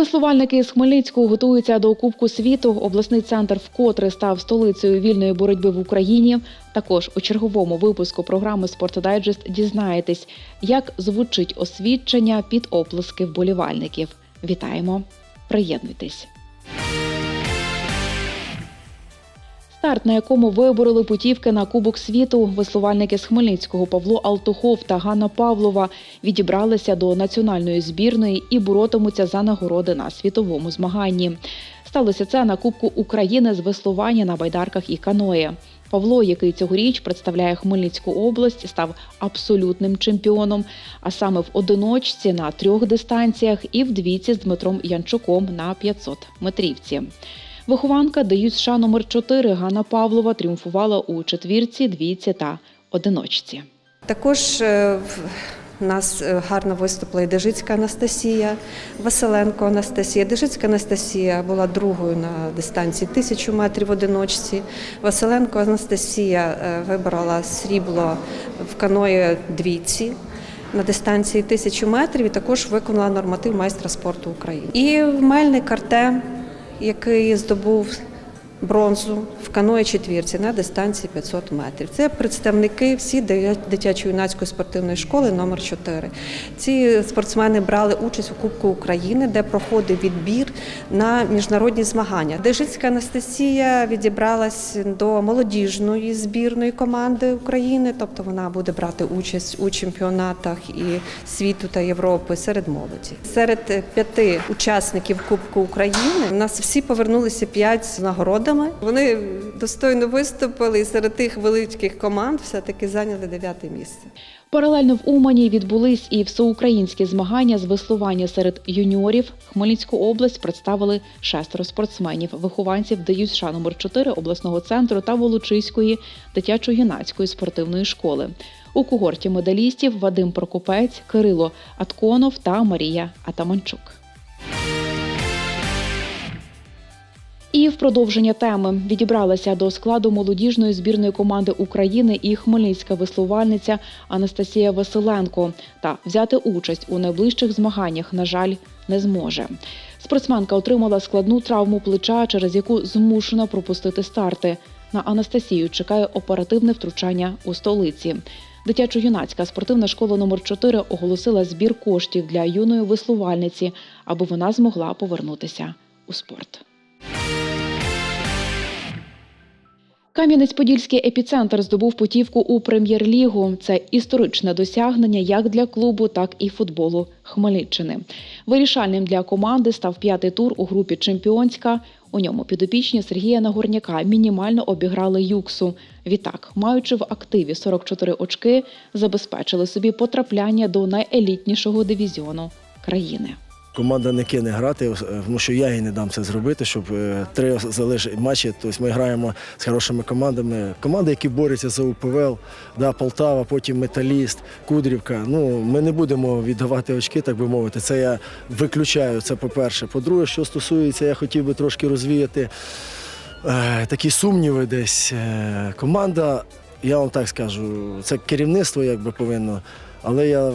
Веслувальники з Хмельницького готуються до Кубку світу. Обласний центр вкотре став столицею вільної боротьби в Україні. Також у черговому випуску програми «Спортдайджест» дізнаєтесь, як звучить освідчення під оплески вболівальників. Вітаємо! Приєднуйтесь! Старт, на якому вибороли путівки на Кубок світу, веслувальники з Хмельницького Павло Алтухов та Ганна Павлова відібралися до національної збірної і боротимуться за нагороди на світовому змаганні. Сталося це на Кубку України з веслування на байдарках і каное. Павло, який цьогоріч представляє Хмельницьку область, став абсолютним чемпіоном, а саме в одиночці на трьох дистанціях і в двійці з Дмитром Янчуком на 500 метрівці. Вихованка ДЮСШ США номер 4 Ганна Павлова тріумфувала у четвірці, двійці та одиночці. Також е, в- нас е, гарно виступила і Дежицька Анастасія, Василенко Анастасія. Дежицька Анастасія була другою на дистанції тисячу метрів одиночці. Василенко Анастасія е, вибрала срібло в каної двійці. На дистанції тисячу метрів і також виконала норматив майстра спорту України. І Мельник Артем, який здобув бронзу в каної четвірці на дистанції 500 метрів. Це представники всі дитячо-юнацької спортивної школи номер 4 Ці спортсмени брали участь у Кубку України, де проходив відбір на міжнародні змагання. Дежицька Анастасія відібралась до молодіжної збірної команди України, тобто вона буде брати участь у чемпіонатах і світу та Європи серед молоді. Серед п'яти учасників Кубку України у нас всі повернулися п'ять з нагородами. Вони достойно виступили і серед тих великих команд все-таки зайняли дев'яте місце. Паралельно в Умані відбулись і всеукраїнські змагання з веслування серед юніорів. Хмельницьку область представили шестеро спортсменів, вихованців ДЮСШ номер 4 обласного центру та Волочиської дитячо-юнацької спортивної школи. У когорті медалістів Вадим Прокопець, Кирило Атконов та Марія Атаманчук. І в продовження теми відібралася до складу молодіжної збірної команди України і хмельницька веслувальниця Анастасія Василенко. Та взяти участь у найближчих змаганнях, на жаль, не зможе. Спортсменка отримала складну травму плеча, через яку змушена пропустити старти. На Анастасію чекає оперативне втручання у столиці. Дитячо-юнацька спортивна школа номер 4 оголосила збір коштів для юної веслувальниці, аби вона змогла повернутися у спорт. Кам'янець-Подільський епіцентр здобув путівку у прем'єр-лігу. Це історичне досягнення як для клубу, так і футболу Хмельниччини. Вирішальним для команди став п'ятий тур у групі Чемпіонська. У ньому підопічні Сергія Нагорняка мінімально обіграли Юксу. Відтак, маючи в активі 44 очки, забезпечили собі потрапляння до найелітнішого дивізіону країни. Команда не кине грати, е, тому що я їй не дам це зробити, щоб е, три залежить матчі. Тобто ми граємо з хорошими командами. Команди, які борються за УПВЛ, да, Полтава, потім Металіст, Кудрівка. Ну, ми не будемо віддавати очки, так би мовити. Це я виключаю. Це по-перше. По-друге, що стосується, я хотів би трошки розвіяти е, такі сумніви десь. Е, команда, я вам так скажу, це керівництво якби повинно. Але я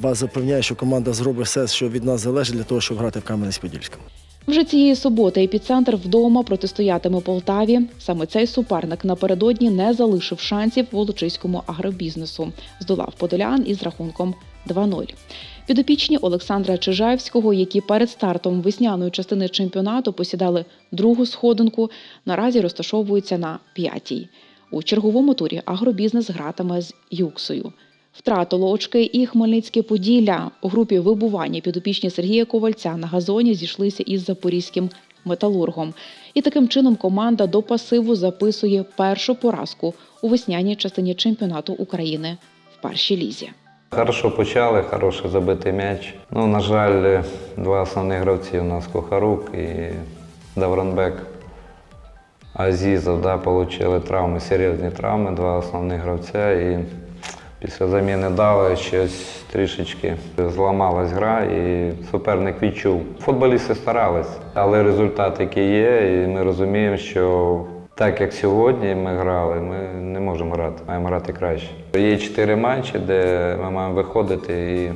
вас запевняю, що команда зробить все, що від нас залежить для того, щоб грати в Кам'янець-Подільському. Вже цієї суботи епіцентр вдома протистоятиме Полтаві. Саме цей суперник напередодні не залишив шансів волочиському агробізнесу. Здолав подолян із рахунком 2-0. Підопічні Олександра Чижаєвського, які перед стартом весняної частини чемпіонату посідали другу сходинку, наразі розташовуються на п'ятій. У черговому турі агробізнес гратиме з Юксою. Втратило очки і Хмельницьке Поділля. У групі вибування підопічні Сергія Ковальця на газоні зійшлися із запорізьким металургом. І таким чином команда до пасиву записує першу поразку у весняній частині чемпіонату України в першій лізі. Хорошо почали, хороший забитий м'яч. Ну, на жаль, два основні гравці у нас Кухарук і Давранбек. Азізов, да, отримали травми, серйозні травми, два основних гравця. І після заміни дали щось трішечки зламалась гра, і суперник відчув. Футболісти старались, але результат, який є, і ми розуміємо, що так як сьогодні ми грали, ми не можемо грати, маємо грати краще. Є чотири матчі, де ми маємо виходити і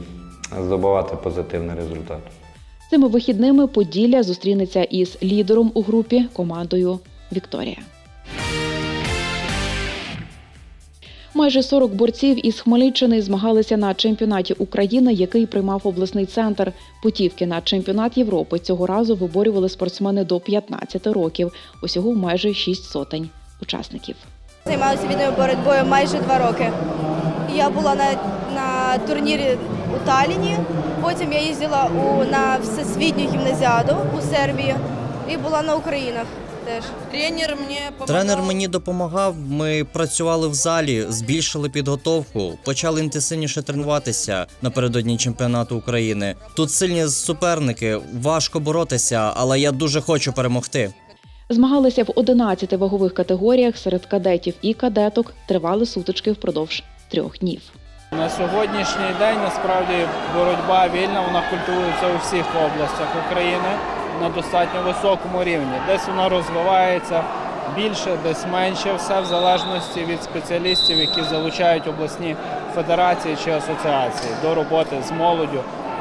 здобувати позитивний результат. Цими вихідними Поділля зустрінеться із лідером у групі командою Вікторія. Майже 40 борців із Хмельниччини змагалися на чемпіонаті України, який приймав обласний центр. Путівки на чемпіонат Європи цього разу виборювали спортсмени до 15 років. Усього майже 6 сотень учасників. Займалася вільною боротьбою майже два роки. Я була на, на турнірі у Талліні, потім я їздила у, на всесвітню гімназіаду у Сербії і була на Українах теж. Тренер мені Тренер мені допомагав. Ми працювали в залі, збільшили підготовку, почали інтенсивніше тренуватися напередодні чемпіонату України. Тут сильні суперники, важко боротися, але я дуже хочу перемогти. Змагалися в 11 вагових категоріях серед кадетів і кадеток. Тривали сутички впродовж трьох днів. На сьогоднішній день насправді боротьба вільна, вона культивується у всіх областях України на достатньо високому рівні. Десь вона розвивається більше, десь менше, все в залежності від спеціалістів, які залучають обласні федерації чи асоціації до роботи з молоддю,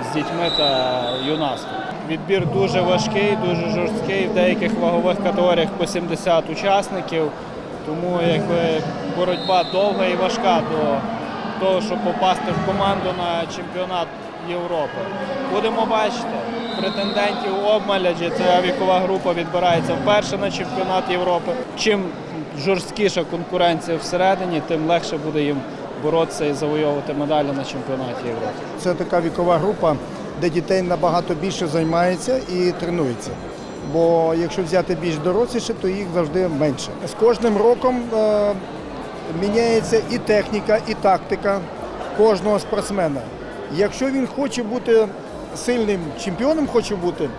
з дітьми та юнацтвом. Відбір дуже важкий, дуже жорсткий. В деяких вагових категоріях по 70 учасників. Тому якби боротьба довга і важка до того, щоб попасти в команду на чемпіонат Європи. Будемо бачити, претендентів обмаль, адже ця вікова група відбирається вперше на чемпіонат Європи. Чим жорсткіша конкуренція всередині, тим легше буде їм боротися і завойовувати медалі на чемпіонаті Європи. Це така вікова група, де дітей набагато більше займається і тренується. Бо якщо взяти більш доросліше, то їх завжди менше. З кожним роком е, міняється і техніка, і тактика кожного спортсмена. Якщо він хоче бути сильним чемпіоном, хоче бути,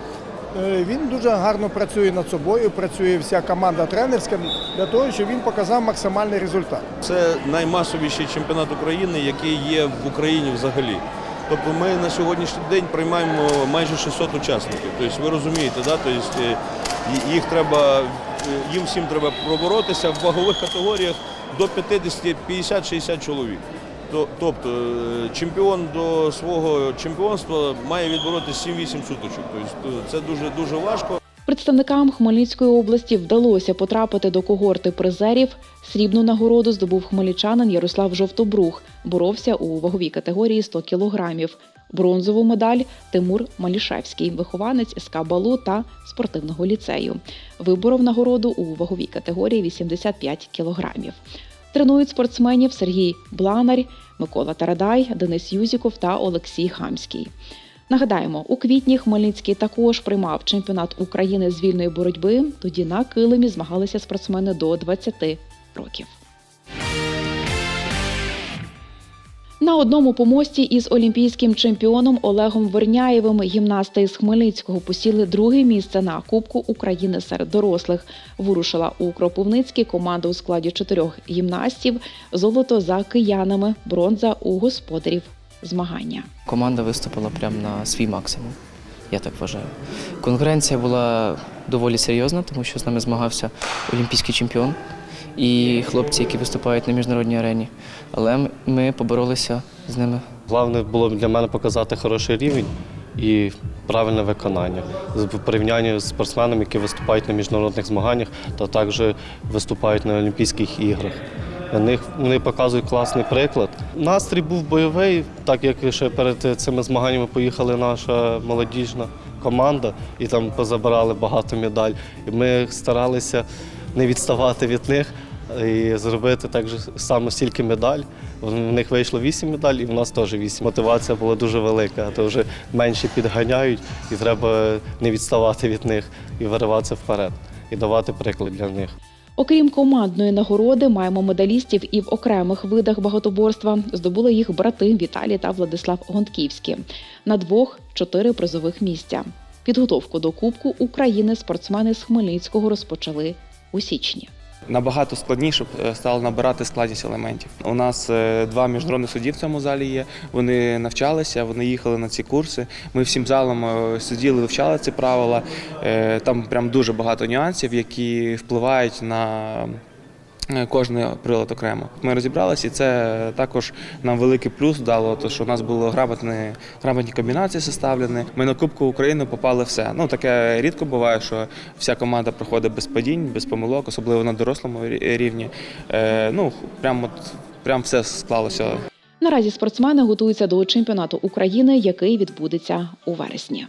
е, він дуже гарно працює над собою, працює вся команда тренерська для того, щоб він показав максимальний результат. Це наймасовіший чемпіонат України, який є в Україні взагалі. Тобто ми на сьогоднішній день приймаємо майже 600 учасників. Тобто ви розумієте, да? тобто, е, їх треба, е, їм всім треба проборотися в вагових категоріях до 50, 50, 60 чоловік. То- Тобто е, чемпіон до свого чемпіонства має відбороти 7-8 суточок. Тобто це дуже дуже важко. Представникам Хмельницької області вдалося потрапити до когорти призерів. Срібну нагороду здобув хмельничанин Ярослав Жовтобрух. Боровся у ваговій категорії 100 кілограмів. Бронзову медаль Тимур Малішевський, вихованець СК Балу та спортивного ліцею. Виборов нагороду у ваговій категорії 85 кілограмів. Тренують спортсменів Сергій Бланарь, Микола Тарадай, Денис Юзіков та Олексій Хамський. Нагадаємо, у квітні Хмельницький також приймав чемпіонат України з вільної боротьби. Тоді на килимі змагалися спортсмени до 20 років. На одному помості із олімпійським чемпіоном Олегом Верняєвим гімнасти із Хмельницького посіли друге місце на Кубку України серед дорослих. Вирушила у Кропивницький команда у складі чотирьох гімнастів. Золото за киянами, бронза у господарів змагання. Команда виступила прямо на свій максимум, я так вважаю. Конкуренція була доволі серйозна, тому що з нами змагався олімпійський чемпіон і хлопці, які виступають на міжнародній арені. Але ми поборолися з ними. Головне було для мене показати хороший рівень і правильне виконання в порівнянні з спортсменами, які виступають на міжнародних змаганнях та також виступають на Олімпійських іграх. Вони показують класний приклад. Настрій був бойовий, так як ще перед цими змаганнями поїхала наша молодіжна команда і там позабирали багато медаль. І ми старалися не відставати від них і зробити так же само стільки медаль. В них вийшло 8 медалей, і в нас теж 8. Мотивація була дуже велика, то вже менші підганяють, і треба не відставати від них і вириватися вперед, і давати приклад для них. Окрім командної нагороди, маємо медалістів і в окремих видах багатоборства. Здобули їх брати Віталій та Владислав Гонтківські. На двох чотири призових місця. Підготовку до Кубку України спортсмени з Хмельницького розпочали у січні. Набагато складніше е, стало набирати складність елементів. У нас е, два міжнародних судді в цьому залі є. Вони навчалися, вони їхали на ці курси. Ми всім залом е, сиділи, вивчали ці правила. Там прям дуже багато нюансів, які впливають на Кожний прилад окремо. Ми розібралися, і це також нам великий плюс дало, то що у нас було грамотні, грамотні комбінації составлені. Ми на Кубку України попали все. Ну таке рідко буває, що вся команда проходить без падінь, без помилок, особливо на дорослому рівні. Е, ну прям от прям все склалося Наразі спортсмени готуються до чемпіонату України, який відбудеться у вересні.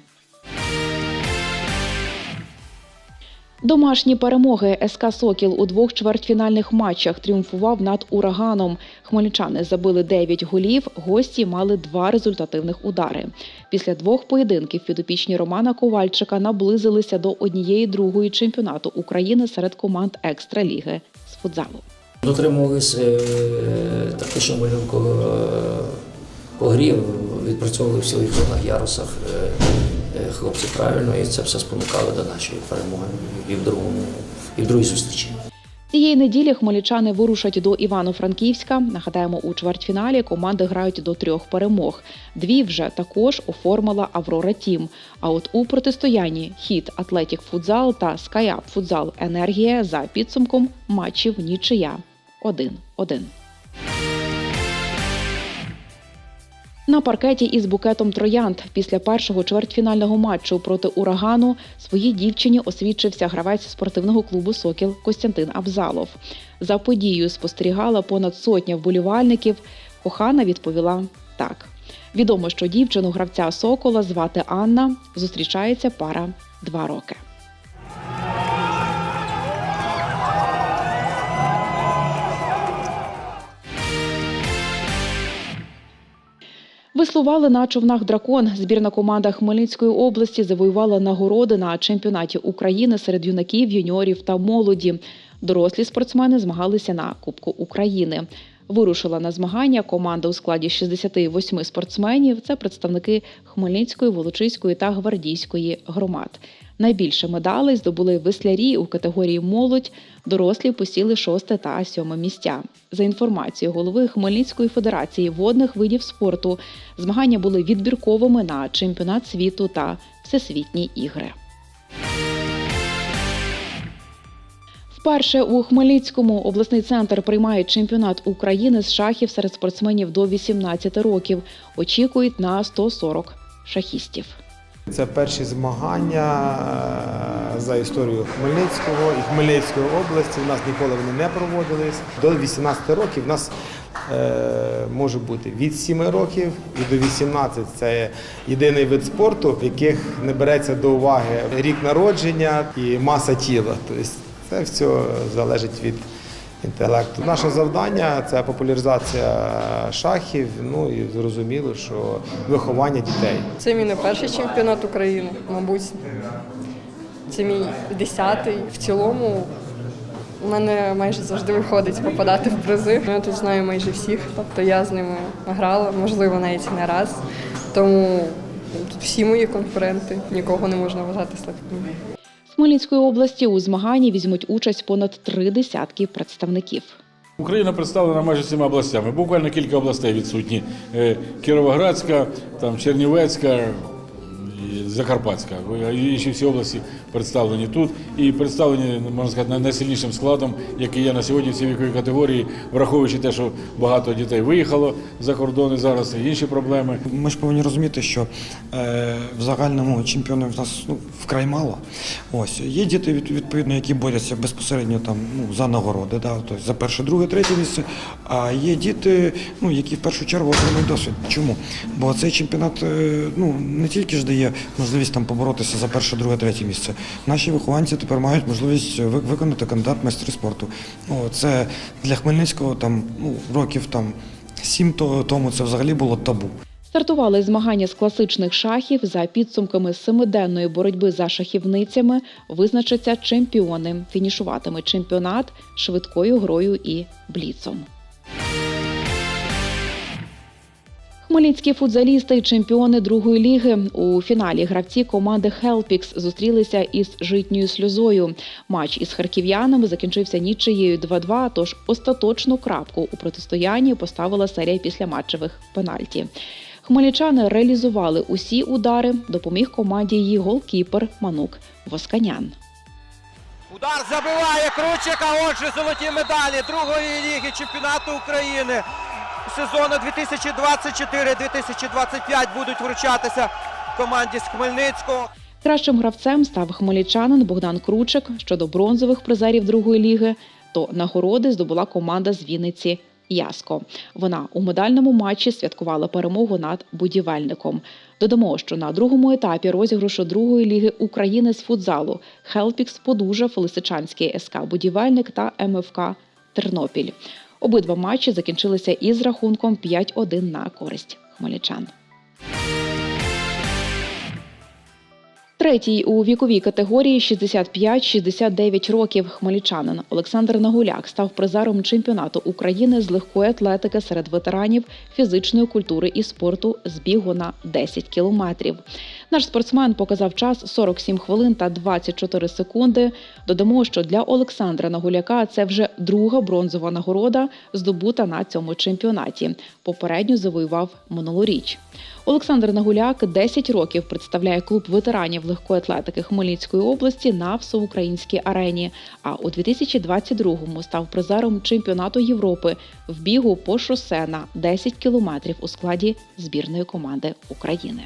Домашні перемоги СК Сокіл у двох чвертьфінальних матчах тріумфував над ураганом. Хмельничани забили 9 голів, гості мали два результативних удари. Після двох поєдинків підопічні Романа Ковальчика наблизилися до однієї другої чемпіонату України серед команд екстраліги з футзалу. Дотримувались е, тактичного малюнку е, по грі, відпрацьовували в своїх зонах, ярусах е, хлопці правильно, і це все спонукало до нашої перемоги і в другому, і в другій зустрічі. Цієї неділі хмельничани вирушать до Івано-Франківська. Нагадаємо, у чвертьфіналі команди грають до трьох перемог. Дві вже також оформила Аврора Тім. А от у протистоянні хід Атлетік Футзал та Скайап Футзал Енергія за підсумком матчів нічия 1-1. На паркеті із букетом троянд після першого чвертьфінального матчу проти урагану своїй дівчині освідчився гравець спортивного клубу Сокіл Костянтин Абзалов. За подією спостерігала понад сотня вболівальників. Кохана відповіла так. Відомо, що дівчину гравця Сокола звати Анна. Зустрічається пара два роки. Веслували на човнах дракон. Збірна команда Хмельницької області завоювала нагороди на чемпіонаті України серед юнаків, юніорів та молоді. Дорослі спортсмени змагалися на Кубку України. Вирушила на змагання команда у складі 68 спортсменів. Це представники Хмельницької, Волочиської та Гвардійської громад. Найбільше медалей здобули веслярі у категорії молодь. Дорослі посіли шосте та сьоме місця. За інформацією голови Хмельницької федерації водних видів спорту, змагання були відбірковими на чемпіонат світу та всесвітні ігри. Вперше у Хмельницькому обласний центр приймає чемпіонат України з шахів серед спортсменів до 18 років. Очікують на 140 шахістів. Це перші змагання е, за історію Хмельницького і Хмельницької області. У нас ніколи вони не проводились. До 18 років у нас е, може бути від 7 років і до 18. Це єдиний вид спорту, в яких не береться до уваги рік народження і маса тіла. Тобто це все залежить від інтелекту. Наше завдання це популяризація шахів. Ну і зрозуміло, що виховання дітей. Це мій не перший чемпіонат України, мабуть. Це мій десятий. В цілому у мене майже завжди виходить попадати в призи. Я тут знаю майже всіх, тобто я з ними грала, можливо, навіть не раз. Тому тут всі мої конкуренти, нікого не можна вважати слабким. Хмельницької області у змаганні візьмуть участь понад три десятки представників. Україна представлена майже всіма областями. Буквально кілька областей відсутні: Е, Кіровоградська, там Чернівецька. Закарпатська, і ще всі області представлені тут і представлені, можна сказати, найсильнішим складом, який є на сьогодні в цій віковій категорії, враховуючи те, що багато дітей виїхало за кордони зараз, і інші проблеми. Ми ж повинні розуміти, що е, в загальному чемпіонів в нас ну, вкрай мало. Ось є діти від- відповідно, які борються безпосередньо там ну за нагороди, да, тобто за перше, друге, третє місце. А є діти, ну які в першу чергу отримують досвід. Чому? Бо цей чемпіонат е, ну не тільки ж дає можливість там поборотися за перше, друге, третє місце. Наші вихованці тепер мають можливість виконати кандидат майстри спорту. О, це для Хмельницького там ну років там сім тому це взагалі було табу. Стартували змагання з класичних шахів. За підсумками семиденної боротьби за шахівницями визначаться чемпіони. Фінішуватиме чемпіонат швидкою грою і бліцом. Хмельницькі футзалісти чемпіони другої ліги у фіналі гравці команди Хелпікс зустрілися із житньою сльозою. Матч із харків'янами закінчився нічиєю 2-2, Тож остаточну крапку у протистоянні поставила серія післяматчевих пенальті. Хмельничани реалізували усі удари. Допоміг команді її голкіпер Манук Восканян. Удар забиває Кручик, а отже золоті медалі другої ліги чемпіонату України сезону 2024-2025 будуть вручатися команді з Хмельницького. Кращим гравцем став хмельничанин Богдан Кручик. Щодо бронзових призерів другої ліги, то нагороди здобула команда з Вінниці Яско. Вона у медальному матчі святкувала перемогу над будівельником. Додамо, що на другому етапі розіграшу другої ліги України з футзалу Хелпікс подужав Лисичанський СК Будівельник та МФК Тернопіль. Обидва матчі закінчилися із рахунком 5-1 на користь хмельничан. Третій у віковій категорії 65-69 років хмельничанин Олександр Нагуляк став призером чемпіонату України з легкої атлетики серед ветеранів фізичної культури і спорту з бігу на 10 кілометрів. Наш спортсмен показав час 47 хвилин та 24 секунди. Додамо, що для Олександра Нагуляка це вже друга бронзова нагорода, здобута на цьому чемпіонаті. Попередньо завоював минулоріч. Олександр Нагуляк 10 років представляє клуб ветеранів легкої атлетики Хмельницької області на всеукраїнській арені. А у 2022-му став призером чемпіонату Європи в бігу по шосе на 10 кілометрів у складі збірної команди України.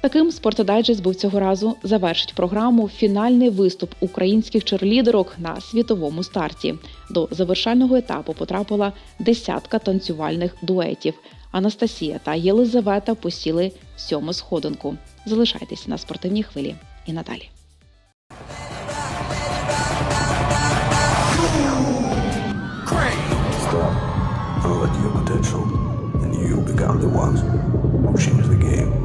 Таким спортодайджест був цього разу завершить програму фінальний виступ українських черлідерок на світовому старті. До завершального етапу потрапила десятка танцювальних дуетів. Анастасія та Єлизавета посіли сьому сходинку. Залишайтесь на спортивній хвилі і надалі. Stop. And you become the ones who change the game.